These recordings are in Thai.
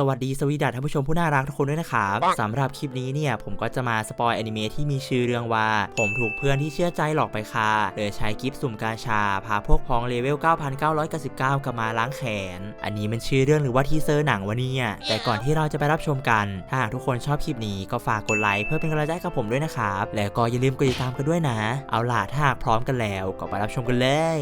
สวัสดีสวีดัสท่านผู้ชมผู้น่ารักทุกคนด้วยนะครับสำหรับคลิปนี้เนี่ยผมก็จะมาสปอยอนิเมะที่มีชื่อเรื่องว่า ผมถูกเพื่อนที่เชื่อใจหลอกไปค่ะเลยใช้กิฟต์สุ่มกาชา พาพวกพ้องเลเวล 9,999 กลับมาล้างแขน อันนี้มันชื่อเรื่องหรือว่าทีเซอร์หนังวะเนี่ยแต่ก่อนที่เราจะไปรับชมกัน ถ้าหากทุกคนชอบคลิปนี้ก็ฝากกดไลค์เพื่อเป็นกำลังใจให้กับผมด้วยนะครับแล้วก็อย่าลืมกดติดตามกันด้วยนะ เอาล่ะถ้าหากพร้อมกันแล้วก็ไปรับชมกันเลย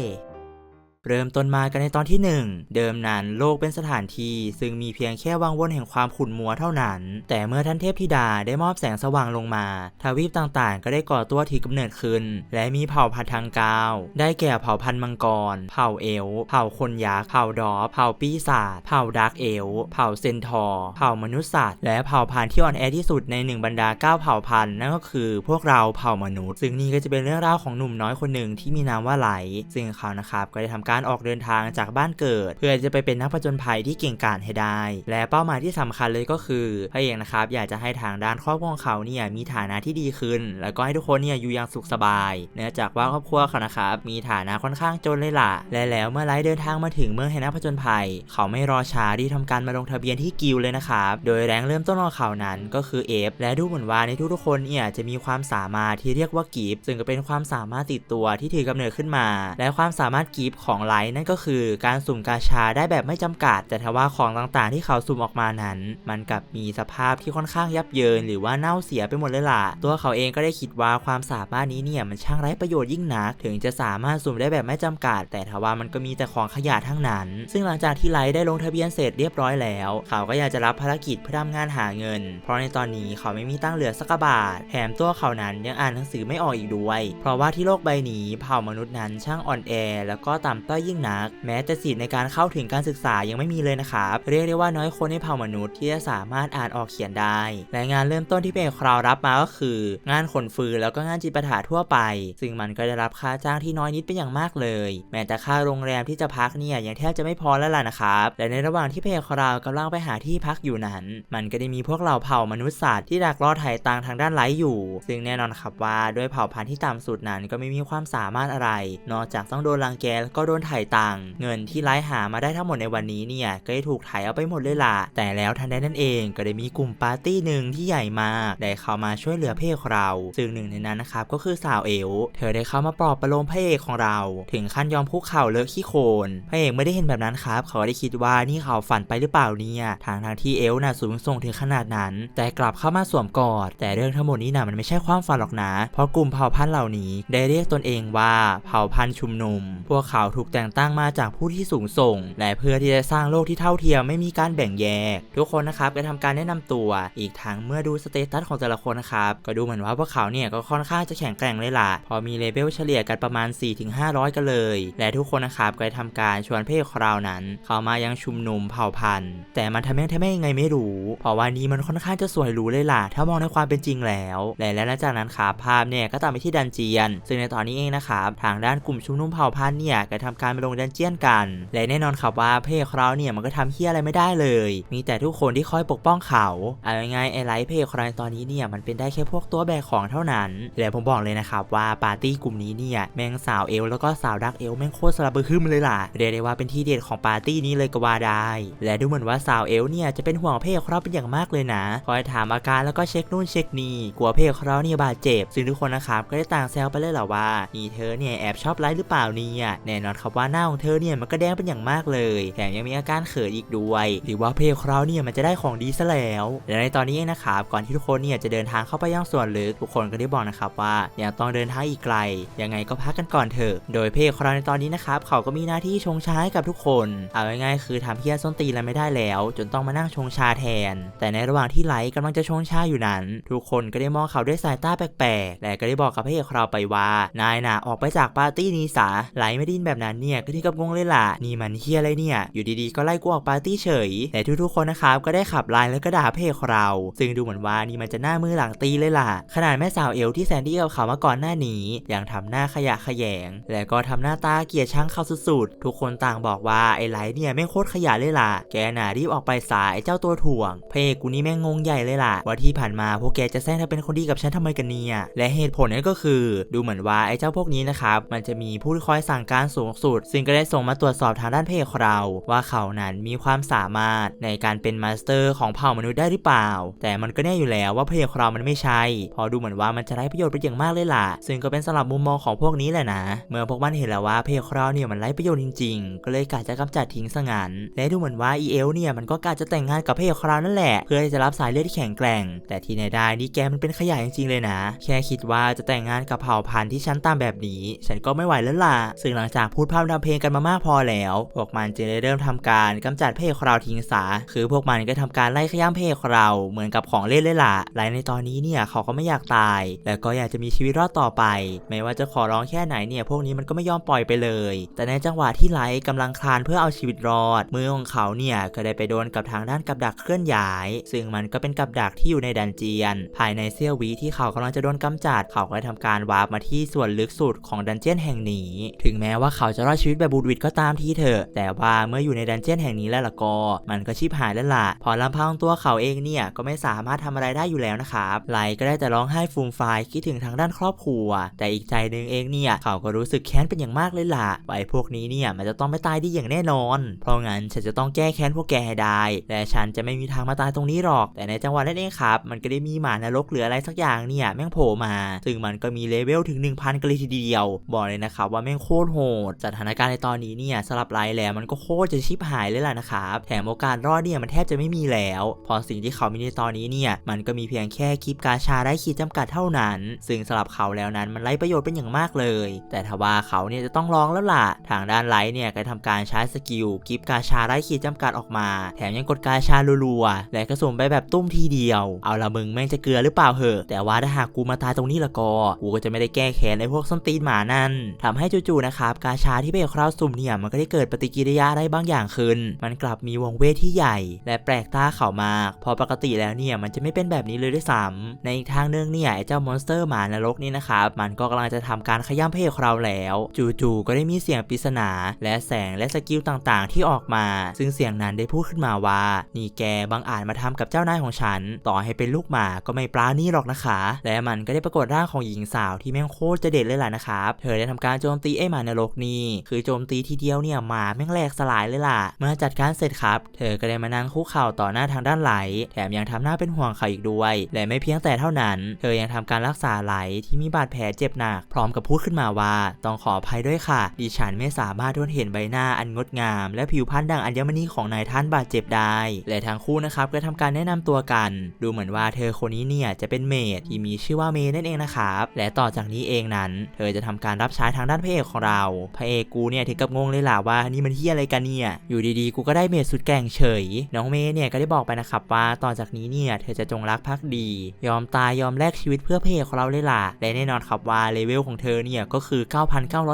เริ่มต้นมากันในตอนที่ 1 เดิมนั้นโลกเป็นสถานที่ซึ่งมีเพียงแค่วังวนแห่งความขุ่นมัวเท่านั้น แต่เมื่อท่านเทพธิดาได้มอบแสงสว่างลงมา ทวีปต่างๆ ก็ได้ก่อตัวถือกำเนิดขึ้น และมีเผ่าพันธุ์ทางกาว ได้แก่เผ่าพันธุ์มังกร เผ่าเอล เผ่าคนยักษ์ เผ่าดอเผ่าปีศาจ เผ่าดาร์กเอล เผ่าเซนทอร์เผ่ามนุษย์สัตว์ และเผ่าพันธุ์ที่อ่อนแอที่สุดในหนึ่งบรรดาเก้าเผ่าพันธุ์นั่นก็คือพวกเราเผ่ามนุษย์ ซึ่งนี่ก็จะเป็นเรื่องราวของหนุ่มน้อยคนหนึ่งที่มีนามว่าไหล ซึ่งเขานะครับก็ได้ทำการออกเดินทางจากบ้านเกิด เพื่อจะไปเป็นนักผจญภัยที่เก่งกาจให้ได้ และเป้าหมายที่สำคัญเลยก็คือพระเอกนะครับอยากจะให้ทางด้านครอบครัวของเขาเนี่ยมีฐานะที่ดีขึ้น แล้วก็ให้ทุกคนเนี่ยอยู่อย่างสุขสบาย เนื่องจากว่าครอบครัวเขานะครับมีฐานะค่อนข้างจนเลยล่ะ และแล้วเมื่อไลท์เดินทางมาถึงเมืองแห่งนักผจญภัย เขาไม่รอช้าที่ทำการมาลงทะเบียนที่กิลเลยนะครับ โดยแรงเริ่มต้นของเขานั้นก็คือเอฟและดูเหมือนว่าในทุกๆคนเนี่ยจะมีความสามารถที่เรียกว่ากิฟซึ่งก็เป็นความสามารถติดตัวที่ถือกำเนิดขึ้นมา และความสามารถกิฟของไลท์นั่นก็คือการสุ่มกาชาได้แบบไม่จำกัด แต่ทว่าของต่างๆที่เขาสุ่มออกมานั้น มันกลับมีสภาพที่ค่อนข้างยับเยิน หรือว่าเน่าเสียไปหมดเลยล่ะ ตัวเขาเองก็ได้คิดว่าความสามารถนี้เนี่ยมันช่างไร้ประโยชน์ยิ่งนัก ถึงจะสามารถสุ่มได้แบบไม่จำกัด แต่ทว่ามันก็มีแต่ของขยะทั้งนั้น ซึ่งหลังจากที่ไลท์ได้ลงทะเบียนเสร็จเรียบร้อยแล้ว เขาก็อยากจะรับภารกิจเพื่อทำงานหาเงิน เพราะในตอนนี้เขาไม่มีตั้งเหลือสักบาท แถมตัวเขานั้นยังอ่านหนังสือไม่ออกอีกด้วย เพราะว่าที่โลกใบนี้เผ่ามนุษย์นั้นช่างอ่อนแอ แล้วก็ต่ำต้อยยิ่งนัก แม้แต่สิทธิ์ในการเข้าถึงการศึกษายังไม่มีเลยนะครับ เรียกได้ว่าน้อยคนในเผ่ามนุษย์ที่จะสามารถอ่านออกเขียนได้ และงานเริ่มต้นที่เป็นคราวรับมาก็คือ งานขนฟืนแล้วก็งานจิปาถะทั่วไป ซึ่งมันก็ได้รับค่าจ้างที่น้อยนิดเป็นอย่างมากเลย แม้แต่ค่าโรงแรมที่จะพักเนี่ยยังแทบจะไม่พอแล้วล่ะนะครับและในระหว่างที่เพจคราวกำลังไปหาที่พักอยู่นั้น มันก็ได้มีพวกเหล่าเผ่ามนุษย์สัตว์ที่ดักรอไถ่ตังทางด้านไลท์อยู่ ซึ่งแน่นอนครับว่าด้วยเผ่าพันธุ์ที่ต่ำสุดนั้นก็ไม่มีความสามารถอะไร นอกจากต้องโดนรังแกแล้วก็โดนไถ่ตังเงินที่ไลท์หามาได้ทั้งหมดในวันนี้เนี่ยก็ได้ถูกถ่ายเอาไปหมดเลยล่ะ แต่แล้วทันใดนั่นเองก็ได้มีกลุ่มปาร์ตี้หนึ่งที่ใหญ่มากได้เข้ามาช่วยเหลือเอกของเรา ซึ่งหนึ่งในนั้นนะครับก็คือสาวเอลเธอได้เข้ามาปลอบประโลมพระเอกของเรา ถึงขั้นยอมคุกเข่าเลอะขี้โคลนพระเอกไม่ได้เห็นแบบนั้นครับ เขาได้คิดว่านี่เขาฝันไปหรือเปล่าเนี่ยทางทางที่เอลน่ะสูงส่งถึงขนาดนั้น แต่กลับเข้ามาสวมกอด แต่เรื่องทั้งหมดนี้น่ะมันไม่ใช่ความฝันหรอกนะ เพราะกลุ่มเผ่าพันธุ์เหล่านี้ได้เรียกตนเองว่าเผ่าพันธุ์ชุมนุม พวกเขาถูกแต่งตั้งมาจากผู้ที่สูงส่ง และเพื่อที่จะสร้างโลกที่เท่าเทียมไม่มีการแบ่งแยก ทุกคนนะครับก็ทำการแนะนำตัว อีกทั้งเมื่อดูสเตตัสของแต่ละคนนะครับก็ดูเหมือนว่าพวกเขาเนี่ยก็ค่อนข้างจะแข็งแกร่งเลยล่ะพอมีเลเวลเฉลี่ยกันประมาณ 4-500 กันเลย และทุกคนนะครับก็ได้ทำการชวนเพศของเรานั้น เข้ามายังชุมนุมเผ่าพันธุ์ แต่มันทำให้ทำให้ยังไงไม่รู้ เพราะว่านี้มันค่อนข้างจะสวยหรูเลยล่ะ ถ้ามองในความเป็นจริงแล้วและแล้วหลังจากนั้นครับภาพเนี่ยก็ตามไปที่ดันเจียน ซึ่งในตอนนี้เองนะครับทางด้านกลุ่มชุมนุมเผ่าพันธุ์เนี่ยก็ทำการไปลงดันเจียนกัน และแน่นอนครับว่าเพศของเราเนี่ยมันก็ทำเฮี้ยอะไรไม่ได้เลย มีแต่ทุกคนที่คอยปกป้องเขาเอาง่ายๆไอ้ไลท์เพศของเราในตอนนี้เนี่ยมันเป็นได้แค่พวกตัวแบกของเท่านั้น และผมบอกเลยนะครับว่าปาร์ตี้กลุ่มนี้เนี่ยแม่งสาวเอลแล้วก็สาวดักเอลแม่งโคตรสลับเบอร์ขึ้นเลยล่ะเรียกได้ว่าเป็นที่เด็ดของปาร์ตี้นี้เลยก็ว่าได้ และดูเหมือนว่าสาวเอลเนี่ยจะเป็นห่วงเพศของเราเป็นอย่างมากเลยนะคอยถามอาการแล้วก็เช็คนู่นเช็คนี่กลัวเพศของเราเนี่ยบาดเจ็บซึ่งทุกคนนะครับก็ได้ต่างแซวไปเลยแหละว่านี่เธอเนี่ยแอบชอบไลท์หรือเปล่าเนี่ยแน่นอนครับว่าหน้าของเธอเนี่ยมันก็แดงเป็นอย่างมากเลยแถมยังมีอาการเขินอีกด้วย หรือว่าเพศของเราวเนี่ยมันจะได้ของดีซะแล้วและในตอนนี้นะครับก่อนที่ทุกคนเนี่ยจะเดินทางเข้าไปยังส่วนลึกทุกคนก็ได้บอกนะครับว่ายังต้องเดินทางอีกไกล ยังไงก็พักกันก่อนเถอะ โดยเพศของเราวในตอนนี้นะครับเขาก็มีหน้าที่ชงชาให้กับทุกคนเอาง่ายๆคือทำเพี้ยส้นตีนอะไรไม่ได้แล้ว จนต้องมานั่งชงชาแทน แต่ในระหว่างที่ไลท์กำลังจะชงชาอยู่นั้น ทุกคนก็ได้มองเขาด้วยสายตาแปลกๆและก็ได้บอกกับเพศของเราวไปว่านายน่ะออกไปจากปาร์ตี้นี้ซะไลท์ไม่ดินแบบนั้นเนี่ยก็ที่กับงงเลยล่ะ นี่มันเฮียอะไรเนี่ย อยู่ดีๆก็ไล่กูออกปาร์ตี้เฉย แต่ทุกๆคนนะครับก็ได้ขับไลน์แล้วก็ด่าเพศของเรา ซึ่งดูเหมือนว่านี่มันจะหน้ามือหลังตีเลยล่ะ ขนาดแม่สาวเอลที่แซนดี้กับเขามาก่อนหน้านี้ยังทำหน้าขยะขยง และก็ทำหน้าตาเกียดชังเขาสุดๆ ทุกคนต่างบอกว่าไอ้ไลท์เนี่ยแม่งโคตรขยะเลยล่ะ แกน่ะรีบออกไปสายไอ้เจ้าตัวถ่วง เพศกูนี่แม่งงงใหญ่เลยล่ะ ว่าที่ผ่านมาพวกแกจะแซงทำเป็นคนดีกับฉันทำไมกันเนี่ย และเหตุผลนั่นก็คือ ดูเหมือนว่าไอ้เจ้าพวกนี้นะครับมันจะมีผู้คอยสั่งการสูงสุดสุด ซึ่งก็ได้ส่งมาตรวจสอบทางด้านเพจของเรา ว่าเขานั้นมีความสามารถในการเป็นมาสเตอร์ของเผ่ามนุษย์ได้หรือเปล่า แต่มันก็แน่อยู่แล้วว่าเพจของเรามันไม่ใช่ พอดูเหมือนว่ามันจะได้ประโยชน์เป็นอย่างมากเลยล่ะ ซึ่งก็เป็นสำหรับมุมมองของพวกนี้แหละนะ เมื่อพวกมันเห็นแล้วว่าเพจของเราเนี่ยมันไร้ประโยชน์จริง ๆ ก็เลยกะจะกำจัดทิ้งซะงั้นและดูเหมือนว่าอีเอลเนี่ยมันก็กะจะแต่งงานกับเพจของเรานั่นแหละ เพื่อที่จะรับสายเลือดที่แข็งแกร่ง แต่ที่ไหนได้นี่แกมันเป็นขยะจริงๆเลยนะ แค่คิดว่าจะแต่งงานกับเผ่าพันธุ์ที่ฉันตามแบบนี้ ฉันก็ไม่ไหวแล้วล่ะซึ่งหลังจากพูดพร่ำทำเพลงกันมามากพอแล้ว พวกมันจึงได้เริ่มทำการกำจัดเพศของเราทิ้งซะคือพวกมันก็ทำการไล่ขย้ำเพศของเราเหมือนกับของเล่นเลยล่ะและในตอนนี้เนี่ยเขาก็ไม่อยากตาย แล้วก็อยากจะมีชีวิตรอดต่อไป ไม่ว่าจะขอร้องแค่ไหนเนี่ยพวกนี้มันก็ไม่ยอมปล่อยไปเลย แต่ในจังหวะที่ไลท์กำลังคลานเพื่อเอาชีวิตรอด มือของเขาเนี่ยก็ได้ไปโดนกับทางด้านกับดักเคลื่อนย้าย ซึ่งมันก็เป็นกับดักที่อยู่ในดันเจียน ภายในเสี้ยววิที่เขากำลังจะโดนกำจัด เขาก็ได้ทำการวาร์ปมาที่ส่วนลึกสุดของดันเจียนแห่งนี้ ถึงแม้ว่าเขาจะรอดชีวิตแบบบูดวิดก็ตามทีเถอะ แต่ว่าเมื่ออยู่ในดันเจียนแห่งนี้แล้วล่ะก็ มันก็ชีพหายแล้วล่ะ พอลำพังตัวเขาเองเนี่ย ก็ไม่สามารถทำอะไรได้อยู่แล้วนะครับไลก็ได้แต่ร้องไห้ฟูมฟายคิดถึงทางด้านครอบครัว แต่อีกใจหนึ่งเองเนี่ย เขาก็รู้สึกแค้นเป็นอย่างมากเลยล่ะว่าไอ้พวกนี้เนี่ยมันจะต้องไม่ตายดีอย่างแน่นอน เพราะงั้นฉันจะต้องแก้แค้นพวกแกให้ได้ และฉันจะไม่มีทางมาตายตรงนี้หรอก แต่ในจังหวะนั้นเองครับ มันก็ได้มีหมานรกหรืออะไรสักอย่างเนี่ยแม่งโผล่มา ซึ่งมันก็มีเลเวลถึง 1000 กันเลยทีเดียว บอกเลยนะครับว่าแม่งโคตรโหดสถานการณ์ในตอนนี้เนี่ยสลับไลท์แล้วมันก็โคตรจะชิบหายเลยล่ะนะครับ แถมโอกาสรอดเนี่ยมันแทบจะไม่มีแล้ว พอสิ่งที่เขามีในตอนนี้เนี่ยมันก็มีเพียงแค่คลิปกาชาได้ขีดจำกัดเท่านั้น ซึ่งสำหรับเขาแล้วนั้นมันไร้ประโยชน์เป็นอย่างมากเลย แต่ทว่าเขาเนี่ยจะต้องลองแล้วล่ะ ทางด้านไลท์เนี่ยก็ทำการใช้สกิลกิฟกาชาไร้ขีดจำกัดออกมา แถมยังกดกาชารัวๆและกระสุนไปแบบตุ้มทีเดียว เอาละมึงแม่งจะเกลือหรือเปล่าเหอะ แต่ว่าถ้าหากกูมาตายตรงนี้ละก็กูก็จะไม่ได้แก้แค้นไอ้พวกส้นตีนหมานั่นทำให้จู่ๆนะครับกาชาที่เบลคราวสุ่มเนี่ยมันก็ได้เกิดปฏิกิริยาอะไรบางอย่างขึ้น มันกลับมีวงเวทที่ใหญ่ และแปลกตาเขามาก พอปกติแล้วเนี่ยมันจะไม่เป็นแบบนี้เลยด้วยซ้ำในอีกทางหนึงเนี่ยไอ้เจ้ามอนสเตอร์หมานรกนี่นะครับมันก็กำลังจะทำการขย้ำเพศของเราวแล้ว จู่ๆก็ได้มีเสียงปริศนา และแสงและสกิลต่างๆ ที่ออกมา ซึ่งเสียงนั้นได้พูดขึ้นมาว่า นี่แกบังอาจมาทำกับเจ้านายของฉัน ต่อให้เป็นลูกหมาก็ไม่ปราณีหรอกนะคะ และมันก็ได้ปรากฏร่างของหญิงสาวที่แม่งโคตรจะเด็ดเลยล่ะนะครับ เธอได้ทำการโจมตีไอ้หมานรกนีคือโจมตีทีเดียวเนี่ยหมาแม่งแหลกสลายเลยล่ะ เมื่อจัดการเสร็จครับ เธอก็ได้มานั่งคุกเข่าต่อหน้าทางด้านไหล แถมยังทำหน้าเป็นห่วงเขาอีกด้วย และไม่เพียงแต่เท่านั้น เธอยังทำการรักษาไหลที่มีบาดแผลเจ็บหนัก พร้อมกับพูดขึ้นมาว่า ต้องขออภัยด้วยค่ะ ดิฉันไม่สามารถทนเห็นใบหน้าอันงดงาม และผิวพรรณดังอัญมณีของนายท่านบาดเจ็บได้ และทั้งคู่นะครับก็ทำการแนะนำตัวกัน ดูเหมือนว่าเธอคนนี้เนี่ยจะเป็นเมดที่มีชื่อว่าเมย์นั่นเองนะครับและต่อจากนี้เองนั้น เธอจะทำการรับใช้ทางด้านพระเอกของเราพระเอกกูเนี่ยถึงกับงงเลยล่ะว่านี่มันที่อะไรกันเนี่ย อยู่ดีๆ กูก็ได้เมดสุดแก่งเฉย น้องเมย์เนี่ยก็ได้บอกไปนะครับว่าต่อจากนี้เนี่ยเธอจะจงรักภักดี ยอมตายยอมแลกชีวิตเพื่อพระเอกของเราเลยล่ะ และแน่นอนครับว่าเลเวลของเธอเนี่ยก็คือ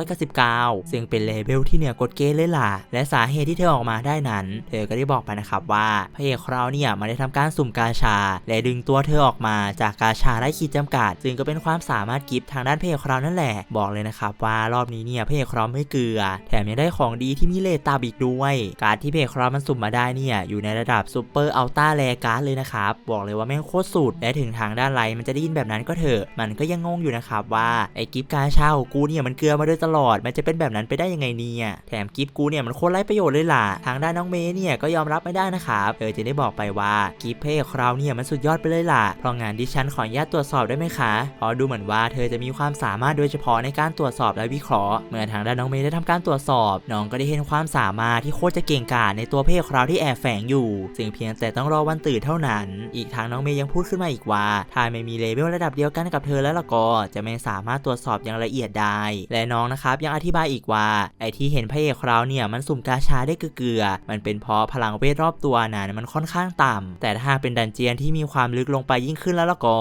9,999 ซึ่งเป็นเลเวลที่เหนือกฎเกณฑ์เลยล่ะ และสาเหตุที่เธอออกมาได้นั้น เธอก็ได้บอกไปนะครับว่าพระเอกของเราเนี่ยมาได้ทำการสุ่มกาชา และดึงตัวเธอออกมาจากกาชาไร้ขีดจำกัด ซึ่งก็เป็นความสามารถกิฟทางด้านพระเอกของเรานั่นแหละ บอกเลยนะครับว่ารอบนี้เนี่ยพระเอกของเราไม่เกลือ แถมยังได้ของดีที่มีเลทตาบอีกด้วย การที่เอกของเรามันสุ่มมาได้เนี่ย อยู่ในระดับซูเปอร์อัลต้าแรการ์ดเลยนะครับ บอกเลยว่าแม่งโคตรสุด และถึงทางด้านไลท์มันจะได้ยินแบบนั้นก็เถอะ มันก็ยังงงอยู่นะครับว่าไอ้กิฟต์กาชาของกูเนี่ยมันเกลือมาโดยตลอด มันจะเป็นแบบนั้นไปได้ยังไงเนี่ยแถมกิฟต์กูเนี่ยมันโคตรไร้ประโยชน์เลยล่ะทางด้านน้องเมย์เนี่ยก็ยอมรับไม่ได้นะครับเธอจะได้บอกไปว่ากิฟต์เพย์ของเราวเนี่ยมันสุดยอดไปเลยล่ะเพราะงานดิฉันขออนุญาตตรวจสอบได้ไหมคะเพราะดูเหมือนว่าเธอจะมีความสามารถโดยเฉพาะในการตรวจสอบและวิเคราะห์เมื่อทางด้านน้องเมย์ได้ทำการตรวจสอบน้องก็ได้เห็นความสามารถที่โคตรจะเก่งกาจในตัวเพย์ของเราวที่แอบแฝงอยู่ซึ่งเพียงแต่ต้องรอวันตื่นเท่านั้น อีกทางน้องเมย์ยังพูดขึ้นมาอีกว่าถ้าไม่มีเลเวลระดับเดียวกันกับเธอแล้วล่ะก็จะไม่สามารถตรวจสอบอย่างละเอียดได้ และน้องนะครับยังอธิบายอีกว่าไอที่เห็นพระเอกของเราวเนี่ยมันสุ่มกาชาได้เกลือ มันเป็นเพราะพลังเวทรอบตัวนั้นมันค่อนข้างต่ำแต่ถ้าเป็นดันเจียนที่มีความลึกลงไปยิ่งขึ้นแล้วล่ะก็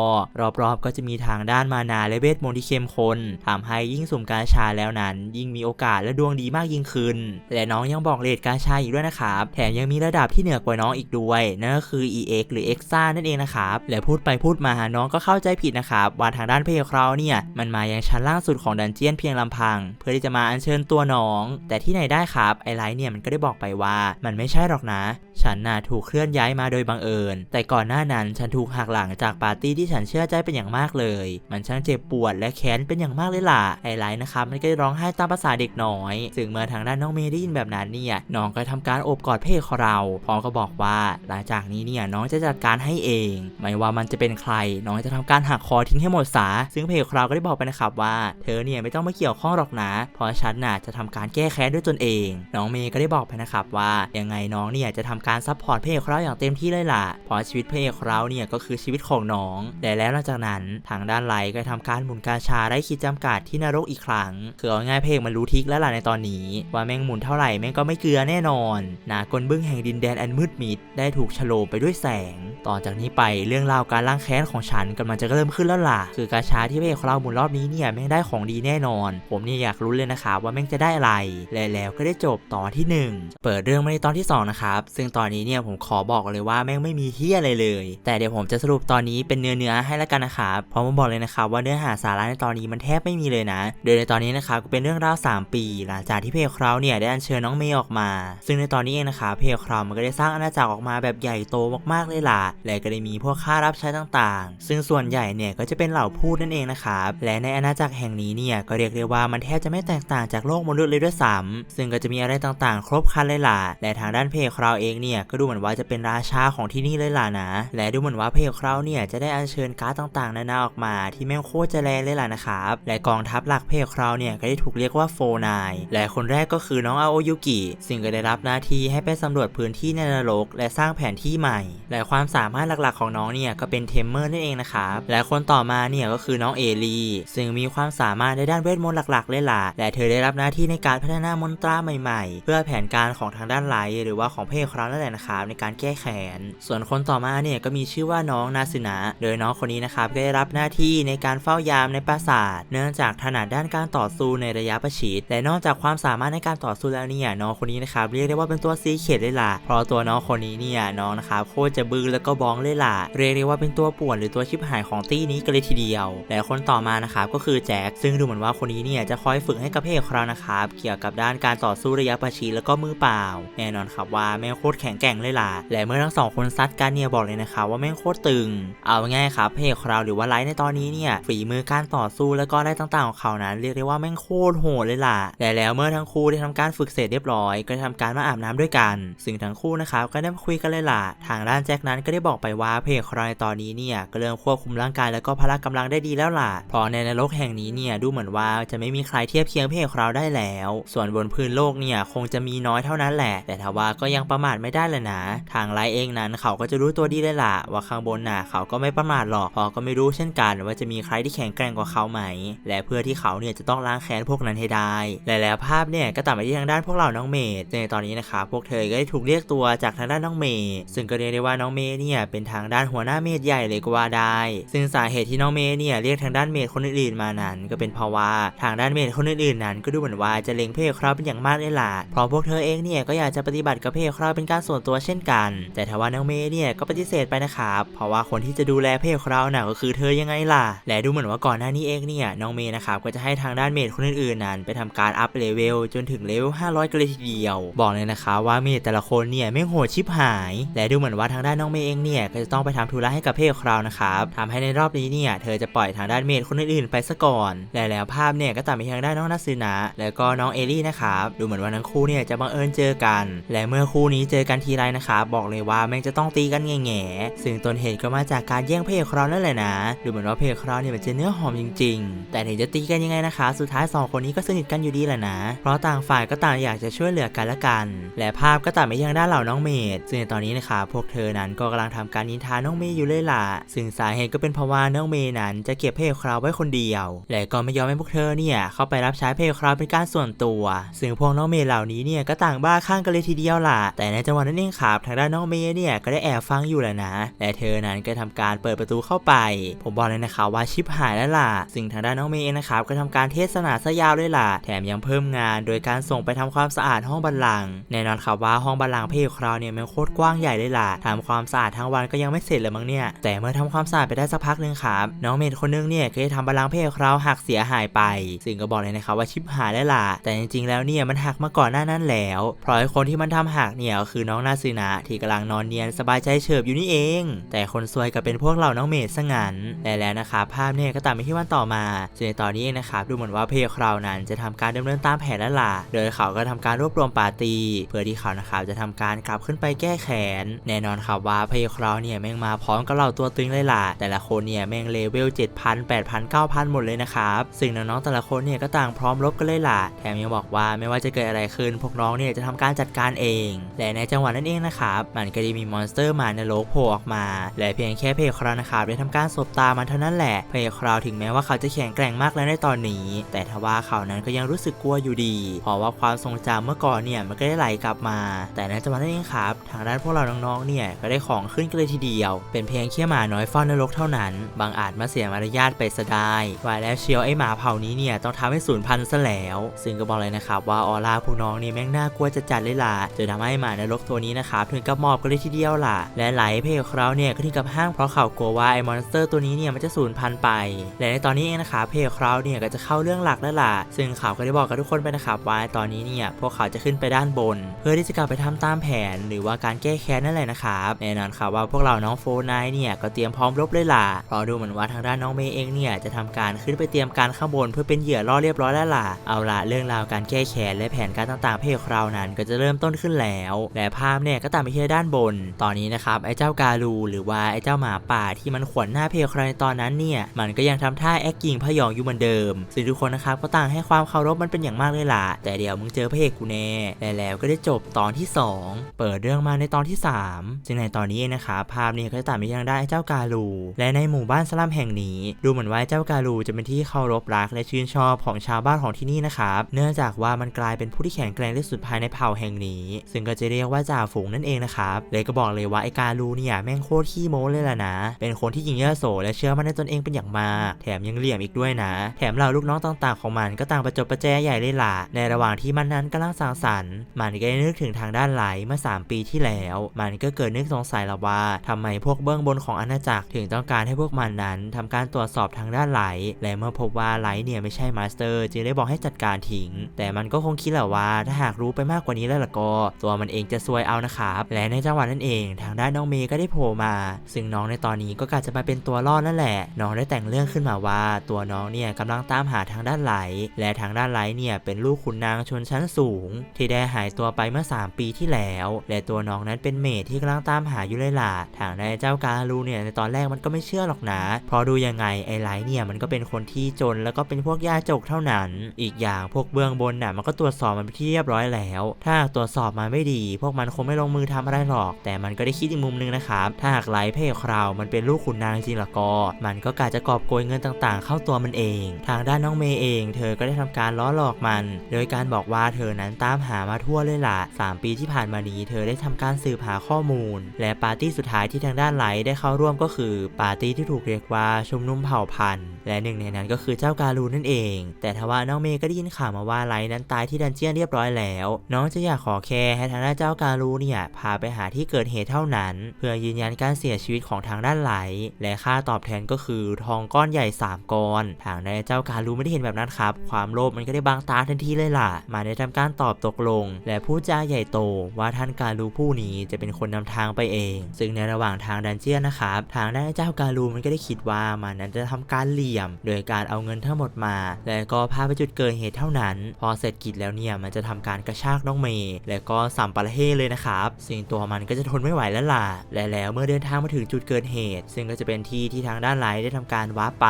รอบๆก็จะมีทางด้านมานาและเวทมนต์ที่เข้มข้นทำให้ยิ่งสุ่มกาชาแล้วนั้น ยิ่งมีโอกาสและดวงดีมากยิ่งขึ้น และน้องยังบอกเลทกาชาอีกด้วยนะครับ แถมยังมีระดับที่เหนือกว่าน้องอีกด้วย นั่นก็คือ EX หรือ EXA นั่นเองนะครับ และพูดไปพูดมาน้องก็เข้าใจผิดนะครับ ว่าทางด้านเพลของเราเนี่ย มันมายังชั้นล่างสุดของดันเจียนเพียงลำพัง เพื่อที่จะมาอัญเชิญตัวน้อง แต่ที่ไหนได้ครับไอไลท์เนี่ยมันก็ได้บอกไปว่า มันไม่ใช่หรอกนะ ฉันน่ะถูกเคลื่อนย้ายมาโดยบังเอิญ แต่ก่อนหน้านั้นฉันถูกหักหลังจากปาร์ตี้ที่ฉันเชื่อใจเป็นอย่างมากเลย มันช่างเจ็บปวดและแค้นเป็นอย่างมากเลยล่ะไอไลท์นะครับมันก็ร้องไห้ตามภาษาเด็กน้อย ซึ่งเมื่อทางด้านน้องเมย์ได้ยินแบบนั้นเนี่ยน้องก็ทำการโอบกอดเอกของเราพร้อมก็บอกว่าหลังจากนี้เนี่ยน้องจะจัดการให้เอง ไม่ว่ามันจะเป็นใคร น้องจะทำการหักคอทิ้งให้หมดซะซึ่งเอกของเราก็ได้บอกไปนะครับว่า เธอเนี่ยไม่ต้องมาเกี่ยวข้องหรอกนะเพราะฉันน่ะจะทำการแก้แค้นด้วยตนเอง น้องเมย์ก็ได้บอกไปนะครับว่ายังไงน้องเนี่ยจะทำการซัพพอร์ตเอกของเราอย่างเต็มที่เลยล่ะเพราะชีวิตเอกของเราเนี่ยก็คือชีวิตของน้องแต่แล้วหลังจากนั้นทางด้านไลก็ทำการหมุนกาชาได้ขีดจำกัดที่นรกอีกครั้งคือเอาง่ายเพลมันรู้ทิกแล้วล่ะในตอนนี้ ว่าแม่งหมุนเท่าไหร่แม่งก็ไม่เกลือแน่นอนนากลบึ้งแห่งดินแดนอันมืดมิดได้ถูกฉโลมไปด้วยแสง ต่อจากนี้ไปเรื่องราวการล้างแค้นของฉันกำลังจะเริ่มขึ้นแล้วล่ะ คือกาชาที่พระเอกของเราหมุนรอบนี้เนี่ยแม่งได้ของดีแน่นอน ผมเนี่ยอยากรู้เลยนะครับว่าแม่งจะได้อะไร และแล้วก็ได้จบตอนที่หนึ่งเปิดเรื่องมาในตอนที่สองนะครับซึ่งตอนนี้เนี่ยผมขอบอกเลยว่าแม่งไม่มีเฮียอะไรเลย แต่เดี๋ยวผมจะสรุปตอนนี้เป็นเนื้อเนื้อให้ล้วกันนะครับเพราะผมบอกเลยนะครับว่าเนื้อหาสาระในตอนนี้มันแทบไม่มีเลยนะ โดยในตอนนี้นะครับก็เป็นเรื่องราว3ปี หลังจากที่เพจคราวเนี่ยได้อัญเชิญน้องเมย์ออกมา ซึ่งในตอนนี้เองนะครับเพจคราวมันก็ได้สร้างอาณาจักรออกมาแบบใหญ่โตมากๆเลยล่ะและก็ได้มีพวกข้ารับใช้ต่างๆ ซึ่งส่วนใหญ่เนี่ยก็จะเป็นเหล่าพูดนั่นเองนะครับและในอาณาจักรแห่งนี้เนี่ยก็เรียกได้ว่ามันแทบจะไม่แตกต่างจากโลกมนุษย์เลยด้วยซ้ำซึ่งก็จะมีอะไรต่างๆ ครบครันเลยล่ะและทางด้านเพจคราวเองเนี่ยก็ดูเหมือนว่าจะเป็นราชาของที่นี่เลยล่ะนะ และดูเหมือนว่าเพจคราวเนี่ยจะได้อัญเชิญการ์ดต่างๆนานาออกมา ที่แม่งโคตรจะแรงเลยล่ะนะครับและกองทัพหลักเพจคราวเนี่ยก็ได้ถูกเรียกว่าโฟนาย และคนแรกก็คือน้องอาโอยุกิ ซึ่งก็ได้รับหน้าที่ให้ไปสำรวจพื้นที่ในนรก และสร้างแผนที่ใหม่ และความสามารถหลักๆของน้องเนี่ยก็เป็นเทมเมอร์นั่นเองนะครับและคนต่อมาเนี่ยก็คือน้องเอลีซึ่งมีความสามารถในด้านเวทมนต์หลักๆเลยล่ะและเธอได้รับหน้าที่ในการพัฒนามนตราใหม่ๆ เพื่อแผนการของทางด้านไลหรือว่าของเพจคราวนั่นแหละนะครับในการแก้แค้นส่วนคนต่อมาเนี่ยก็มีชื่อว่าน้องนาซึนะโดยน้องคนนี้นะครับก็ได้รับหน้าที่ในการเฝ้ายามในปราสาท เนื่องจากถนัดด้านการต่อสู้ในระยะประชิดและนอกจากความสามารถในการต่อสู้แล้วเนี่ยน้องคนนี้นะครับเรียกได้ว่าเป็นตัวซีเข็ดเลยล่ะเพราะตัวน้องคนนี้เนี่ยน้องนะครับโคตรจะบื้อแล้วก็บ้องเลยล่ะเรียกได้ว่าเป็นตัวป่วนหรือตัวชิบหายของตี้นี้กันเลยทีเดียว และคนต่อมานะครับก็คือแจ็คซึ่งดูเหมือนว่าคนนี้เนี่ยจะคอยฝึกให้กับเพจของเรานะครับเกี่ยวกับด้านการต่อสู้ระยะประชิดแล้วก็มือเปล่า แน่นอนครับว่าแม่งโคตรแข็งแกร่งเลยล่ะและเมื่อทั้งสองคนซัดกันเนี่ยบอกเลยนะครับว่าแม่งโคตรตึง เอาง่ายครับเพจของเราหรือว่าไลท์ในตอนนี้เนี่ยฝีมือการต่อสู้แล้วก็ได้ต่างๆของเขานั้นเรียกได้ว่าแม่งโคตรโหดเลยล่ะและแล้วเมื่อทั้งคู่ได้ทำการฝึกเสร็จเรียบร้อย ก็ได้ทำการมาอาบน้ำด้วยกัน ซึ่งทั้งคู่นะครับก็ได้มาคุยกันเลยล่ะ ทางด้านแจ็คนั้นก็ได้บอกไปว่าเพจของเราในตอนนี้เนี่ยก็เริ่มควบคุมร่างกายแล้วก็พละกำลังได้ดีแล้วล่ะเพราะในนรกแห่งนี้เนี่ยดูเหมือนว่าจะไม่มีใครเทียบเคียงเพจของเราได้แล้ว ส่วนบนพื้นโลกเนี่ยคงจะมีน้อยเท่านั้นแหละ แต่ทว่าก็ยังประมาทไม่ได้เลยนะ ทางไลเองนั้นเขาก็จะรู้ตัวดีเลยล่ะ ว่าข้างบนน่ะเขาก็ไม่ประมาทหรอกเพราะก็ไม่รู้เช่นกัน ว่าจะมีใครที่แข็งแกร่งกว่าเขาไหม และเพื่อที่เขาเนี่ยจะต้องล้างแค้นพวกนั้นให้ได้และแล้วภาพเนี่ยก็ตัดไปที่ทางด้านพวกเราน้องเมย์ในตอนนี้นะคะพวกเธอก็ได้ถูกเรียกตัวจากทางด้านน้องเมย์ซึ่งก็เรียกได้ว่าน้องเมย์เนี่ยเป็นทางด้านหัวหน้าเมดใหญ่เลยก็ว่าได้ ซึ่งสาเหตุที่น้องเมย์เนี่ยเรียกทางด้านเมดคนอื่นๆมานั้น ก็เป็นเพราะว่าทางด้านเมดคนอื่นๆนั้น ก็ดูเหมือนว่าจะเล็งเพศครับเป็นอย่างมากเลยล่ะเพราะพวกเธอเองเนี่ยก็อยากจะปฏิบัติกับเพศครับเป็นการส่วนตัวเช่นกัน แต่ทว่าน้องเมย์เนี่ยก็ปฏิเสธไปนะครับเพราะว่าคนที่จะดูแลเพศเราน่ะก็คือเธอยังไงล่ะและดูเหมือนว่าก่อนหน้านี้เองเนี่ยน้องเมย์นะครับก็จะให้ทางด้านเมดคนอื่นๆนั้นไปทำการการอัพเลเวลจนถึงเลเวล500 กันเลยทีเดียว บอกเลยนะคะว่าเมดแต่ละคนเนี่ยไม่โหดชิบหาย และดูเหมือนว่าทางด้านน้องเมย์เองเนี่ยก็จะต้องไปทำธุระให้กับเพศเราวนะครับทำให้ในรอบนี้เนี่ยเธอจะปล่อยทางด้านเมดคนอื่นๆไปซะก่อน และแล้วภาพเนี่ยก็ตัดไปทางด้านน้องนัซึนะ แล้วก็น้องเอลี่นะครับดูเหมือนว่าทั้งคู่เนี่ยจะบังเอิญเจอกัน และเมื่อคู่นี้เจอกันทีไรนะครับบอกเลยว่าแม่งจะต้องตีกันแง่ๆซึ่งต้นเหตุก็มาจากการแย่งเพศเราวนั่นแหละนะดูเหมือนว่าเพศเราวเนี่ยมันจะเนื้อหอมจริง ๆ แต่ถึงจะตีกันยังไงนะคะสุดท้ายสองคนนี้ก็สนิทกันอยู่ดีแหละนะ เพราะต่างฝ่ายก็ต่างอยากจะช่วยเหลือกันและกัน และภาพก็ตัดไปยังด้านเหล่าน้องเมดซึ่งในตอนนี้นะคะพวกเธอนั้นก็กำลังทำการนินทาน้องเมย์อยู่เลยล่ะ ซึ่งสาเหตุก็เป็นเพราะว่าน้องเมย์นั้นจะเก็บเพศคราวไว้คนเดียว และก็ไม่ยอมให้พวกเธอเนี่ยเข้าไปรับใช้เพศคราวเป็นการส่วนตัว ซึ่งพวกน้องเมย์เหล่านี้เนี่ยก็ต่างบ้าข้างกันเลยทีเดียวล่ะ แต่ในจังหวะนั้นเองครับทางด้านน้องเมย์เนี่ยก็ได้แอบฟังอยู่แหละนะ และเธอนั้นก็ทำการเปิดประตูเข้าไป ผมบอกเลยนะคะว่าชิปหายแล้วล่ะ ซึ่งทางด้านน้องเมย์นะครับก็ทำการเทศนาซะยาวเลยล่ะ แถมยังเพิ่มงาน โดยการส่งไปทำความสะอาดห้องบัลลังก์แน่นอนครับว่าห้องบัลลังก์เคราวเนี่ยมันโคตรกว้างใหญ่เลยล่ะทำความสะอาดทั้งวันก็ยังไม่เสร็จเลยมั้งเนี่ยแต่เมื่อทำความสะอาดไปได้สักพักหนึ่งครับน้องเมดคนนึงเนี่ยก็ได้ทำบัลลังก์เคราวหักเสียหายไป ซึ่งก็บอกเลยนะครับว่าชิปหายแล้วล่ะแต่จริงๆแล้วเนี่ยมันหักมาก่อนหน้านั้นแล้วเพราะคนที่มันทำหักเนี่ยก็คือน้องนาซึนะที่กำลังนอนเนียนสบายใจเฉิบอยู่นี่เอง แต่คนซวยก็เป็นพวกเราน้องเมดซะงั้นและแล้วนะครับภาพเนี่ยก็ตัดไปที่วันต่อมาซึ่งในตอนนี้เองนะครับดูเหมือนว่าเพคราวนั้นจะทำการดำเนินตามแผนแล้วล่ะ โดยเขาก็ทำการรวบรวมปาร์ตี้เพื่อที่เขานะครับจะทำการกลับขึ้นไปแก้แค้นแน่นอนครับว่าพระเอกเราเนี่ยแม่งมาพร้อมกับเหล่าตัวตึงเลยล่ะแต่ละคนเนี่ยแม่งเลเวล7,000 8,000 9,000 หมดเลยนะครับซึ่งน้องๆแต่ละคนเนี่ยก็ต่างพร้อมรบกันเลยล่ะแถมยังบอกว่าไม่ว่าจะเกิดอะไรขึ้นพวกน้องเนี่ยจะทำการจัดการเอง และในจังหวะนั้นเองนะครับมันก็ได้มีมอนสเตอร์มานรกโผล่ออกมา และเพียงแค่เพคราวนะครับได้ทำการสบตามันเท่านั้นแหละเพคราวถึงแม้ว่าเขาจะแข็งแกร่งมากแล้วในตอนนี้ แต่ทว่าเขานั้นก็ยังรู้สึกกลัวอยู่ดี เพราะว่าความทรงจำเมื่อก่อนเนี่ยมันก็ได้ไหลกลับมา แต่ในจังหวะนั้นเองครับทางด้านพวกเราน้องๆเนี่ยก็ได้ของขึ้นกันเลยทีเดียว เป็นเพียงแค่หมาน้อยเฝ้านรกเท่านั้นบางอาจมาเสียมารยาทไปซะได้ว่าแล้วเชียวไอหมาเผ่านี้เนี่ยต้องทำให้สูญพันธุ์ซะแล้ว ซึ่งก็บอกเลยนะครับว่าออร่าพวกน้องนี่แม่งน่ากลัวจะจัดเลยล่ะจนทำให้หมานรกตัวนี้นะครับถึงกับมอบกันเลยทีเดียวล่ะ และไหลเพลของเราเนี่ยก็ถึงกับห้างเพราะเขากลัวว่าไอมอนสเตอร์ตัวนี้เนี่ยมันจะสูญพันธุ์ไป และในตอนนี้เองนะครับเพลของเราเนี่ยก็จะเข้าเรื่องหลักแล้วล่ะ ซึ่งเขาก็ได้บอกกับทุกคนไปนะครับว่าตอนนี้เนี่ยพวกเขาจะขึ้นไปด้านบน เพื่อที่จะกลับไปทำตามแผน หรือว่าการแก้แค้นนั่นแหละนะครับแน่นอนครับว่าพวกเราน้องโฟนายเนี่ยก็เตรียมพร้อมรบเลยล่ะเพราะดูเหมือนว่าทางด้านน้องเมย์เองเนี่ยจะทำการขึ้นไปเตรียมการข้างบน เพื่อเป็นเหยื่อล่อเรียบร้อยแล้วล่ะเอาล่ะเรื่องราวการแก้แค้นและแผนการต่างๆเพลของเราวนั้นก็จะเริ่มต้นขึ้นแล้ว และภาพเนี่ยก็ตามไปที่ด้านบน ตอนนี้นะครับไอ้เจ้าการูหรือว่าไอ้เจ้าหมาป่าที่มันขวนหน้าเพลของเราในตอนนั้นเนี่ยมันก็ยังทำท่าแอคยิงพยองอยู่เหมือนเดิมซึ่งทุกคนนะครับก็ต่างให้ความเคารพมันเป็นอย่างมากเลยล่ะ แต่เดี๋ยวมึงเจอพระเอกกูแน่และแล้วก็ได้จบตอนที่ 2 เปิดเรื่องมาในตอนที่ 3 ซึ่งในตอนนี้เองนะครับภาพนี้ก็จะตามไปยังได้เจ้าการูและในหมู่บ้านสลัมแห่งนี้ ดูเหมือนว่าเจ้าการูจะเป็นที่เคารพรักและชื่นชอบของชาวบ้านของที่นี่นะครับ เนื่องจากว่ามันกลายเป็นผู้ที่แข็งแกร่งที่สุดภายในเผ่าแห่งนี้ ซึ่งก็จะเรียกว่าจ่าฝูงนั่นเองนะครับ เลยก็บอกเลยว่าไอ้การูเนี่ยแม่งโคตรขี้โม้เลยล่ะนะ เป็นคนที่ยิงเยอะโสและเชื่อมั่นในตนเองเป็นอย่างมาก แถมยังเหลี่ยมอีกด้วยนะ แถมเหล่าลูกน้องต่างๆของมันก็ต่างประจบประแจใหญ่เลยล่ะ ในระหว่างที่มันนั้นกำลังสังสรรค์มันก็ได้นึกถึงทางด้านไหลเมื่อ 3 ปีที่แล้ว มันก็เกิดนึกสงสัยแล้วว่าทำไมพวกเบื้องบนของอาณาจักรถึงต้องการให้พวกมันนั้นทำการตรวจสอบทางด้านไหล และเมื่อพบว่าไหลเนี่ยไม่ใช่มาสเตอร์ จึงได้บอกให้จัดการทิ้ง แต่มันก็คงคิดแหละว่าถ้าหากรู้ไปมากกว่านี้แล้วล่ะก็ ตัวมันเองจะซวยเอานะครับและในจังหวะนั้นเอง ทางด้านน้องเมย์ก็ได้โผล่มา ซึ่งน้องในตอนนี้ก็กะจะมาเป็นตัวรอดนั่นแหละ น้องได้แต่งเรื่องขึ้นมาว่า ตัวน้องเนี่ยกำลังตามหาทางด้านไหล และทางด้านไหลเนี่ยเป็นลูกขุนนางชนชั้นสูง ที่ได้หายตัวไปเมื่อ 3 ปีที่แล้ว และตัวน้องนั้นเป็นเมดที่กำลังตามหาอยู่เลยล่ะทางด้านเจ้าการูเนี่ยในตอนแรกมันก็ไม่เชื่อหรอกนะเพราะดูยังไงไอ้ไหลเนี่ยมันก็เป็นคนที่จนแล้วก็เป็นพวกยาจกเท่านั้น อีกอย่างพวกเบื้องบนน่ะมันก็ตรวจสอบมันไปที่เรียบร้อยแล้ว ถ้าตรวจสอบมาไม่ดี พวกมันคงไม่ลงมือทำอะไรหรอก แต่มันก็ได้คิดอีกมุมนึงนะครับ ถ้าหากไหลเพคราวมันเป็นลูกขุนนางจริงละก็ มันก็กะจะกอบโกยเงินต่างๆ เข้าตัวมันเอง ทางด้านน้องเมย์เอง เธอก็ได้ทำการล้อหลอกมัน โดยการบอกว่าเธอนั้นตามหามาทั่วเลยล่ะ 3 ปีที่ผ่านมานี้เธอได้ทำการสืบหาข้อมูล และปาร์ตี้สุดท้ายที่ทางด้านไหลได้เข้าร่วมก็คือปาร์ตี้ที่ถูกเรียกว่าชุมนุมเผ่าพันธุ์ และหนึ่งในนั้นก็คือเจ้าการูนั่นเอง แต่ทว่าน้องเมย์ก็ได้ยินข่าวมาว่าไลนั้นตายที่ดันเจียนเรียบร้อยแล้ว น้องจะอยากขอแค่ให้ทางด้านเจ้าการูเนี่ยพาไปหาที่เกิดเหตุเท่านั้น เพื่อยืนยันการเสียชีวิตของทางด้านไหล และค่าตอบแทนก็คือทองก้อนใหญ่ 3ก้อน ทางด้านเจ้าการูไม่ได้เห็นแบบนั้นครับ ความโลภมันก็ได้บังตาทันทีเลยล่ะ มาได้ทำการตอบตกลง และพูดจาใหญ่โตว่าท่านการูผู้นี้จะเป็นคนนำทางไปเอง ซึ่งในระหว่างทางดันเจียนนะครับ ทางด้านเจ้าการูมันก็ได้คิดว่ามันนั้นจะทำการเหลี่ยม โดยการเอาเงินทั้งหมดมา และก็พาไปจุดเกิดเหตุเท่านั้น พอเสร็จกิจแล้วเนี่ยมันจะทำการกระชากน้องเมย์และก็สัมปะเฮเลยนะครับสิ่งตัวมันก็จะทนไม่ไหวแล้วล่ะและแล้วเมื่อเดินทางมาถึงจุดเกิดเหตุ ซึ่งก็จะเป็นที่ที่ทางด้านไลท์ได้ทำการว้าร์ปไป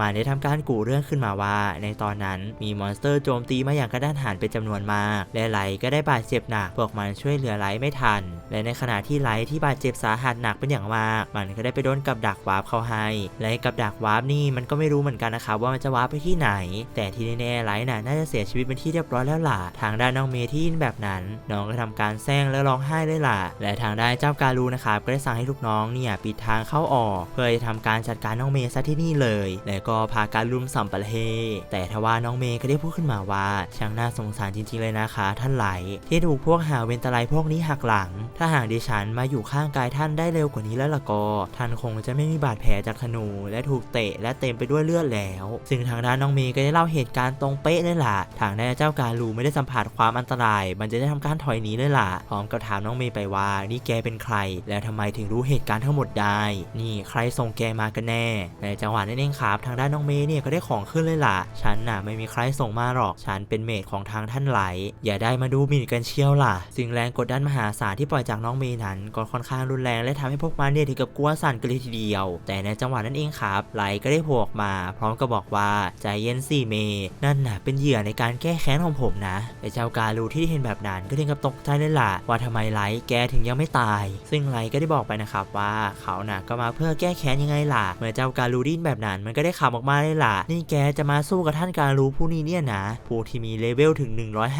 มันได้ทำการกู่เรื่องขึ้นมาว่า ในตอนนั้นมีมอนสเตอร์โจมตีมาอย่างกระด้านหันเป็นจำนวนมาก และไลก็ได้บาดเจ็บหนักพวกมันช่วยเหลือไลไม่ทัน และในขณะที่ไลที่บาดเจ็บสาหัสหนักเป็นอย่างมาก มันก็ได้ไปโดนกับดักวาร์ปเข้าให้ และกับดักวาร์ปนี่มันก็ไม่รู้เหมือนกันนะครับว่ามันจะวาร์ปไปที่ไหน แต่ที่แน่ๆไลน่ะน่าจะเสียชีวิตเป็นที่เรียบร้อยแล้วล่ะ ทางด้านน้องเมย์ที่ยินแบบนั้น น้องก็ทำการแซงและร้องไห้เลยล่ะ และทางด้านเจ้าการูนะครับก็ได้สั่งให้ลูกน้องเนี่ยปิดทางเข้าออก เพื่อจะทำการจัดการน้องเมย์ซะที่นี่เลย และก็พาการลุมสัมปะเฮแต่ทว่าน้องเมย์ก็ได้พูดขึ้นมาว่า ช่างน่าสงสารจริงๆเลยนะคะ ท่านไหล ที่ถูกพวกหาเวนตไลพวกนี้หักหลัง ถ้าหากดิฉันมาอยู่ข้างกายท่านได้เร็วกว่านี้แล้วล่ะก็ ท่านคงจะไม่มีบาดแผลจากธนู และถูกเตะและเต็มไปด้วยเลือดแล้ว ซึ่งทางด้านน้องเมย์ก็ได้เล่าเหตุการณ์ตรงเป๊ะเลยล่ะ ทางด้านเจ้าการูไม่ได้สัมผัสความอันตราย มันจะได้ทำการถอยหนีเลยล่ะ พร้อมกับถามน้องเมย์ไปว่า นี่แกเป็นใคร แล้วทำไมถึงรู้เหตุการณ์ทั้งหมดได้ นี่ใครส่งแกมากันแน่ ในจังหวะนั้นเองครับ ทางด้านน้องเมย์เนี่ยก็ได้ของขึ้นเลยล่ะ ฉันน่ะไม่มีใครส่งมาหรอก ฉันเป็นเมดของทางท่านไหล อย่าได้มาดูหมิ่นกันเชียวล่ะ สิ่งแรงกดดันมหาศาลที่ปล่อยจากน้องเมย์นั้น ก็ค่อนข้างรุนแรงและทำให้พวกมันเนี่ยถึงกับกลัวสั่นกันเลยทีเดียว แต่ในจังหวะนั้นเองครับ ไหลก็ได้โผล่ออกมา พร้อมกับบอกว่าใจเย็นสิเมย์นั่นน่ะเป็นเหยื่อในการแก้แค้นของผมนะไอ้เจ้าการูที่เห็นแบบนั้นก็ถึงกับตกใจเลยล่ะ ว่าทำไมไหลแกถึงยังไม่ตาย ซึ่งไหลก็ได้บอกไปนะครับว่าเขาน่ะก็มาเพื่อแก้แค้นยังไงล่ะ เมื่อเจ้าการูดิ้นแบบนั้นมันก็ได้ขับออกมาเลยล่ะ นี่แกจะมาสู้กับท่านการูผู้นี้เนี่ยนะผู้ที่มีเลเวลถึง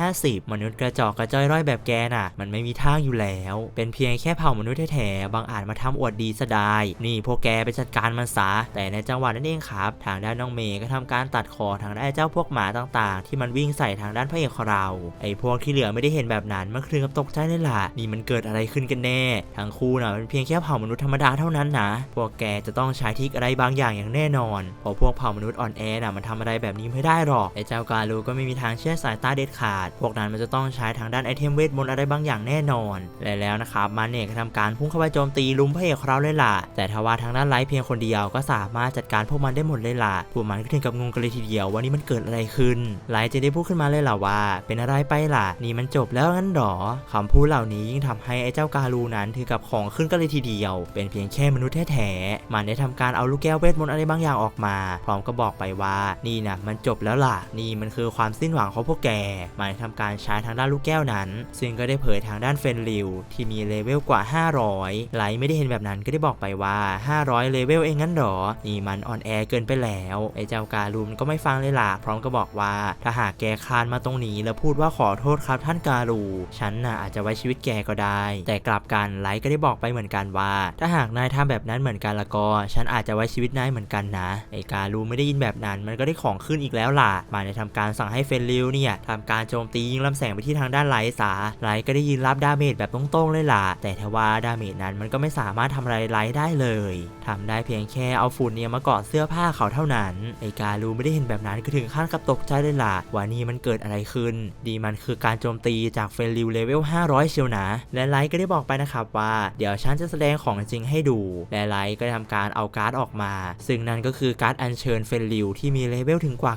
150 มนุษย์กระจอกกระจ้อยร่อยแบบแกน่ะ มันไม่มีทางอยู่แล้ว เป็นเพียงแค่เผ่ามนุษย์แท้ๆบางอาจมาทำอวดดีซะได้นี่พวกแกไปจัดการมันซะแต่ในจังหวะนั้นเองครับ ทางด้านน้องเมย์ก็ทำการตัดคอทางด้านเจ้าพวกหมาต่างๆ ที่มันวิ่งใส่ทางด้านพระเอกของเรา ไอ้พวกที่เหลือไม่ได้เห็นแบบนั้นมันคือกับตกใจเลยล่ะนี่มันเกิดอะไรขึ้นกันแน่ ทั้งคู่น่ะเป็นเพียงแค่เผ่ามนุษย์ธรรมดาเท่านั้นนะพวกแกจะต้องใช้ทิกอะไรบางอย่างอย่างแน่นอนเพราะพวกเผ่ามนุษย์อ่อนแอน่ะมันทำอะไรแบบนี้ไม่ได้หรอกไอ้เจ้าการูก็ไม่มีทางเชื่อสายตาเด็ดขาด พวกนั้นมันจะต้องใช้ทางด้านไอเทมเวทมนต์อะไรบางอย่างแน่นอน และแล้วนะครับมันเนกทำการพุ่งเข้าไปโจมตีลุมพระเอกของเราเลยล่ะ แต่ทว่าทางด้านไลท์เพียงคนเดียวก็สามารถจัดการพวกมันได้หมดเลยล่ะพวกมันก็ถึงกับงงกันเลยทีเดียวว่านี่มันเกิดอะไรขึ้น ไลท์จะได้พูดขึ้นมาเลยล่ะว่า เป็นอะไรไปล่ะ นี่มันจบแล้วงั้นหรอคำพูดเหล่านี้ยิ่งทำให้ไอ้เจ้าการูนั้นถือกับของขึ้นกันเลยทีเดียว เป็นเพียงแค่มนุษย์แท้ๆมันได้ทำการเอาลูกแก้วเวทมนต์อะไรบางอย่างออกมา พร้อมก็บอกไปว่านี่นะมันจบแล้วล่ะนี่มันคือความสิ้นหวังของพวกแกมันได้ทำการใช้ทางด้านลูกแก้วนั้น ซึ่งก็ได้เผยทางด้านเฟนริวที่มีเลเวลกว่า 500 ไลท์ไม่ได้เห็นแบบนั้นก็ได้บอกไปว่า 500 เลเวลเองงั้นหรอ นี่มันอ่อนแอเกินไปแล้วไอ้เจ้าการูมันก็ไม่ฟังเลยล่ะพร้อมก็บอกว่า ถ้าหากแกคลานมาตรงนี้แล้วพูดว่าขอโทษครับท่านการู ฉันน่ะอาจจะไว้ชีวิตแกก็ได้ แต่กลับกันไลท์ก็ได้บอกไปเหมือนกันว่า ถ้าหากนายทำแบบนั้นเหมือนกันล้วก็ ฉันอาจจะไว้ชีวิตนายเหมือนกันนะไอ้การูไม่ได้ยินแบบนั้นมันก็ได้ของขึ้นอีกแล้วล่ะมันได้ทำการสั่งให้เฟนริวเนี่ยทำการโจมตียิงลำแสงไปที่ทางด้านไลท์ซะไลท์ก็ได้ยินรับดาเมจแบบตรงๆเลยล่ะ แต่ทว่าดาเมจนั้นมันก็ไม่สามารถทำอะไรไลท์ได้เลยทำได้เพียงแค่เอาฝุ่นเนี่ยมาเกาะเสื้อผ้าเขาเท่านั้นไอการูไม่ได้เห็นแบบนั้นก็ถึงขั้นกับตกใจเลยล่ะว่านี่มันเกิดอะไรขึ้น ดีมันคือการโจมตีจากเฟนริวเลเวล500 เชียวนะ และไลท์ก็ได้บอกไปนะครับว่า เดี๋ยวฉันจะแสดงของจริงให้ดู และไลท์ก็ได้ทำการเอาการ์ดออกมา ซึ่งนั่นก็คือการ์ดอัญเชิญเฟนริวที่มีเลเวลถึงกว่า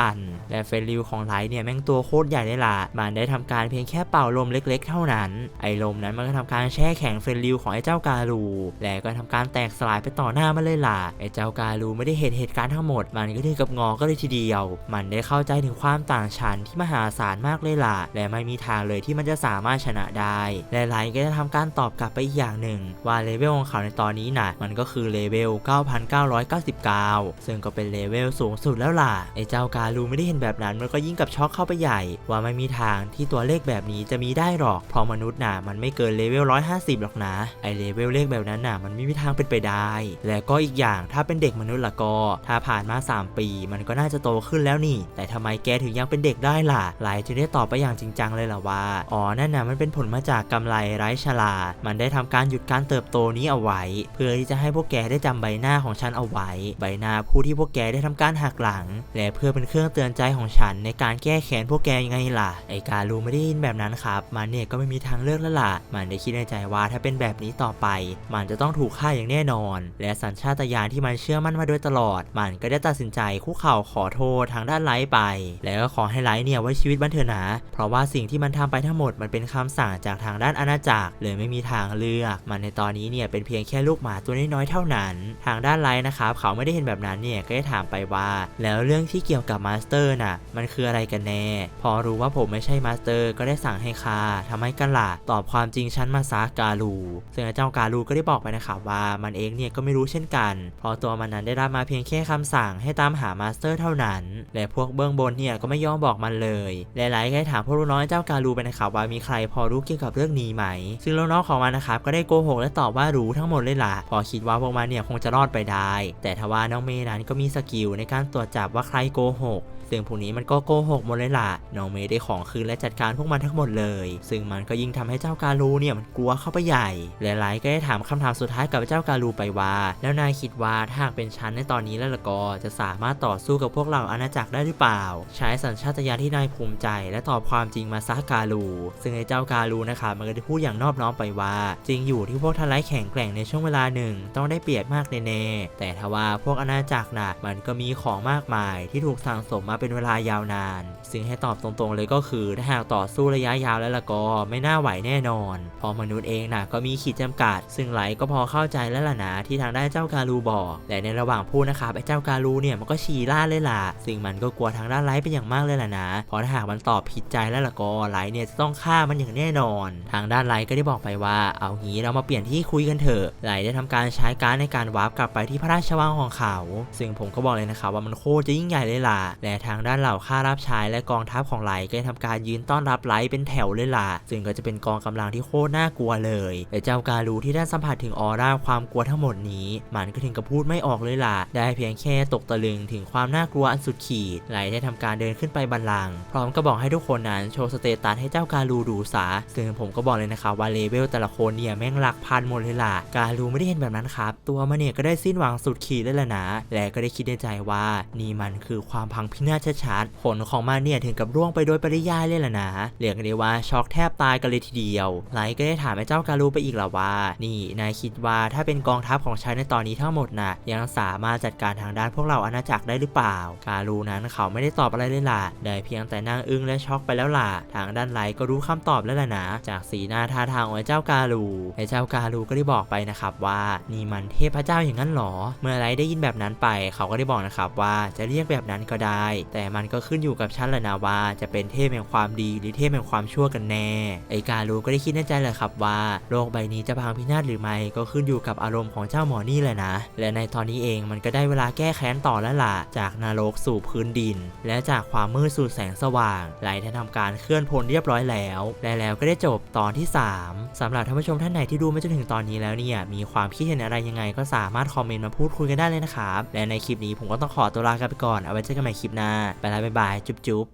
9,000 และเฟนริวของไลท์เนี่ยแม่งตัวโคตรใหญ่เลยล่ะ มันได้ทำการเพียงแค่เป่าลมเล็ก ๆ เท่านั้น ไอ้ลมนั้นมันก็ทำการแช่แข็งเฟนริวของไอ้เจ้าการูและก็ทำการแตกสลายไปต่อหน้ามันเลยล่ะ ไอ้เจ้าการูไม่ได้เห็นเหตุการณ์ทั้งหมด มันก็ถึงกับงอก็เลยทีเดียว มันได้เข้าใจถึงความต่างชั้นที่มหาศาลมากเลยล่ะ และไม่มีทางเลยที่มันจะสามารถชนะได้ และไลท์ก็จะทำการตอบกลับไปอีกอย่างหนึ่ง ว่าเลเวลของเขาในตอนนี้น่ะ มันก็คือเลเวล 9,999 ซึ่งก็เป็นเลเวลสูงสุดแล้วล่ะ ไอ้เจ้าการูไม่ได้เห็นแบบนั้นมันก็ยิ่งกับช็อกเข้าไปใหญ่ ว่าไม่มีทางที่ตัวเลขแบบนี้จะมีได้หรอกเพราะมนุษย์น่ะมันไม่เกินเลเวล150 หรอกนะไอเลเวลเลขแบบนั้นน่ะมันไม่มีทางเป็นไปได้ และก็อีกอย่างถ้าเป็นเด็กมนุษย์ละก็ถ้าผ่านมา 3 ปี มันก็น่าจะโตขึ้นแล้วนี่ แต่ทำไมแกถึงยังเป็นเด็กได้ล่ะไลท์จึงได้ตอบไปอย่างจริงจังเลยล่ะว่าอ๋อนั่นน่ะมันเป็นผลมาจากกำไรไร้ชรามันได้ทำการหยุดการเติบโตนี้เอาไว้ เพื่อที่จะให้พวกแกได้จำใบหน้าของฉันเอาไว้ ใบหน้าผู้ที่พวกแกได้ทำการหักหลัง และเพื่อเป็นเครื่องเตือนใจของฉันในการแก้แค้นพวกแกยังไงล่ะไอการูไม่ได้ยินแบบนั้นครับ มันเนี่ยก็ไม่มีทางเลือกแล้วล่ะมันได้คิดในใจว่าถ้าเป็นแบบนี้ต่อไป มันจะต้องถูกฆ่าอย่างแน่นอน และสัญชาตญาณที่มันเชื่อมั่นมาโดยตลอด มันก็ได้ตัดสินใจคุกเข่าขอโทษทางด้านไลท์ไป แล้วก็ขอให้ไลท์เนี่ยไว้ชีวิตบันเถอะนะเพราะว่าสิ่งที่มันทำไปทั้งหมดมันเป็นคำสั่งจากทางด้านอาณาจักรเลยไม่มีทางเลือก มันในตอนนี้เนี่ยเป็นเพียงแค่ลูกหมาตัวน้อยๆเท่านั้น ทางด้านไลท์นะครับเขาไม่ได้เห็นแบบนั้นเนี่ยก็ได้ถามไปว่า แล้วเรื่องที่เกี่ยวกับมาสเตอร์น่ะมันคืออะไรกันแน่ พอรู้ว่าผมไม่ใช่มาสเตอร์ก็ได้สั่งให้ฆ่าทำไมกันล่ะตอบความจริงฉันมาซาการูซึ่งเจ้าการูก็ได้บอกไปนะครับว่ามันเองเนี่ยก็ไม่รู้เช่นกัน เพราะตัวมันนั้นได้รับมาเพียงแค่คำสั่งให้ตามหามาสเตอร์เท่านั้น และพวกเบื้องบนเนี่ยก็ไม่ยอมบอกมันเลยและไลท์ก็ได้ถามพวกลูกน้องเจ้าการูไปนะครับว่ามีใครพอรู้เกี่ยวกับเรื่องนี้ไหม ซึ่งลูกน้องของมันนะครับก็ได้โกหกและตอบว่ารู้ทั้งหมดเลยล่ะ พอคิดว่าพวกมันเนี่ยคงจะรอดไปได้ แต่ทว่าน้องเมย์นั้นก็มีสกิลในการตรวจจับว่าใครโกหก ซึ่งพวกนี้มันก็โกหกหมดเลยล่ะน้องเมย์ได้ของคืนและจัดการพวกมันทั้งหมดเลย ซึ่งมันก็ยิ่งทำให้เจ้าการูเนี่ยมันกลัวเข้าไปใหญ่และไลท์ก็ได้ถามคำถามสุดท้ายกับเจ้าการูไปว่า แล้วนายคิดว่าถ้าหากเป็นฉันในตอนนี้แล้วละก็จะสามารถต่อสู้กับพวกเราอาณาจักรได้หรือเปล่า ใช้สัญชาตญาณที่นายภูมิใจ และตอบความจริงมาซะการูซึ่งไอ้เจ้าการูนะครับมันก็ได้พูดอย่างนอบน้อมไปว่า จริงอยู่ที่พวกทลายแข็งแกร่งในช่วงเวลาหนึ่ง ต้องได้เปรียบมากแน่แต่ทว่าพวกอาณาจักรน่ะมันก็มีของมากมายที่ถูกสั่งสมมาเป็นเวลายาวนาน ซึ่งให้ตอบตรงๆเลยก็คือถ้าหากต่อสู้ระยะยาวแล้วละก็ไม่น่าไหวแน่นอน พอมนุษย์เองน่ะก็มีขีดจำกัด ซึ่งไหลก็พอเข้าใจแล้วล่ะนะที่ทางด้านเจ้าการูบอกและในระหว่างพูดนะครับไอ้เจ้าการูเนี่ยมันก็ฉี่ล่าดเลยล่ะซึ่งมันก็กลัวทางด้านไลท์เป็นอย่างมากเลยล่ะนะเพราะถ้าหากมันตอบผิดใจแล้วละก็ไลท์เนี่ยจะต้องฆ่ามันอย่างแน่นอน ทางด้านไลท์ก็ได้บอกไปว่า เอางี้เรามาเปลี่ยนที่คุยกันเถอะไลท์ได้ทำการใช้การในการวาร์ปกลับไปที่พระราชวังของเขา ซึ่งผมก็บอกเลยนะครับว่ามันโคตรจะยิ่งใหญ่เลยล่ะและทาางด้านเหล่าข้ารับใช้และกองทัพของไหลก็ได้ทำการยืนต้อนรับไหลเป็นแถวเลยล่ะซึ่งก็จะเป็นกองกำลังที่โคตรน่ากลัวเลยและเจ้าการูที่ได้สัมผัสถึงออร่าความกลัวทั้งหมดนี้ มันก็ถึงกับพูดไม่ออกเลยล่ะ ได้เพียงแค่ตกตะลึงถึงความน่ากลัวอันสุดขีดไหลได้ทำการเดินขึ้นไปบันลัง พร้อมก็บอกให้ทุกคนนั้นโชว์สเตตัสให้เจ้าการูดูซะซึ่งผมก็บอกเลยนะคะว่าเลเวลแต่ละคนเนี่ยแม่งหลักพันหมดเลยล่ะ การูไม่ได้เห็นแบบนั้นครับ ตัวมันเนี่ยก็ได้สิ้นหวังสุดขีดเลยแหละนะ และก็ได้คิดในใจว่านี่มันคือความพังพินาศชัดๆผลของมันเนี่ยถึงกับร่วงไปโดยปริยายเลยแหละนะเรียกได้ว่าช็อกแทบตายกันเลยทีเดียวไลท์ก็ได้ถามไอ้เจ้าการูไปอีกละว่า นี่นายคิดว่าถ้าเป็นกองทัพของฉันในตอนนี้ทั้งหมดน่ะยังสามารถจัดการทางด้านพวกเราอาณาจักรได้หรือเปล่า การูนั้นเขาไม่ได้ตอบอะไรเลยล่ะได้เพียงแต่นั่งอึ้งและช็อกไปแล้วล่ะทางด้านไลท์ก็รู้คำตอบแล้วล่ะนะจากสีหน้าท่าทางของไอ้เจ้าการูไอ้เจ้าการูก็ได้บอกไปนะครับว่านี่มันเทพเจ้าอย่างนั้นหรอ เมื่อไลท์ได้ยินแบบนั้นไป เขาก็ได้บอกนะครับว่าจะเรียกแบบนั้นก็ได้แต่มันก็ขึ้นอยู่กับฉันแหละนะว่า จะเป็นเทพแห่งความดีหรือเทพแห่งความชั่วกันแน่ ไอการูก็ได้คิดในใจเลยครับว่าโลกใบนี้จะพังพินาศหรือไม่ก็ขึ้นอยู่กับอารมณ์ของเจ้าหมอนี่แหละนะ และในตอนนี้เองมันก็ได้เวลาแก้แค้นต่อแล้วล่ะจากนรกสู่พื้นดิน และจากความมืดสู่แสงสว่างไลท์ได้ทำการเคลื่อนพลเรียบร้อยแล้ว และแล้วก็ได้จบตอนที่ 3สำหรับท่านผู้ชมท่านไหนที่ดูมาจนถึงตอนนี้แล้วเนี่ยมีความคิดเห็นอะไรยังไงก็สามารถคอมเมนต์มาพูดคุยกันได้เลยนะครับและในคลิปนี้ผมก็ต้องขอตัวลากันไปก่อนเอาไว้เจอกันใหม่คลิปหน้าไปแล้วบ๊ายบาย จุ๊บๆ